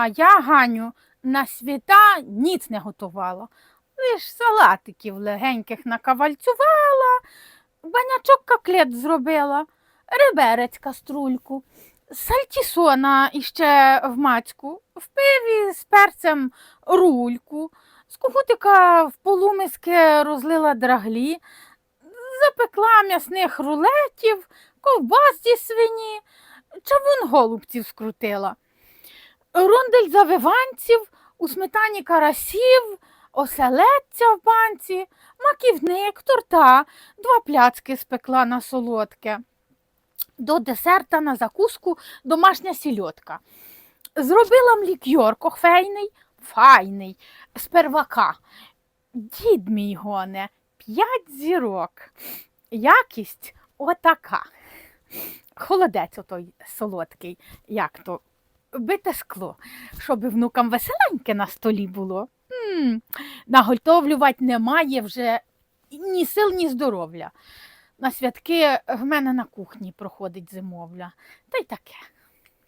А я, Ганю, на свята ніц не готувала. Лиш салатиків легеньких накавальцювала, банячок коклет зробила, реберець каструльку, сальтісона іще в мацьку, в пиві з перцем рульку, з кухутика в полумиски розлила драглі, запекла м'ясних рулетів, ковбас зі свині, чавун голубців скрутила, рундель завиванців, у сметані карасів, оселедця в банці, маківник, торта, два пляцки спекла на солодке. До десерта на закуску домашня сільотка. Зробила млікьор кофейний, файний, з первака. Дід мій гоне, п'ять зірок. Якість отака. Холодець отой солодкий, як то, бите скло, щоб внукам веселеньке на столі було. м Наготовлювати немає вже ні сил, ні здоров'я. На святки в мене на кухні проходить зимовля. Та й таке.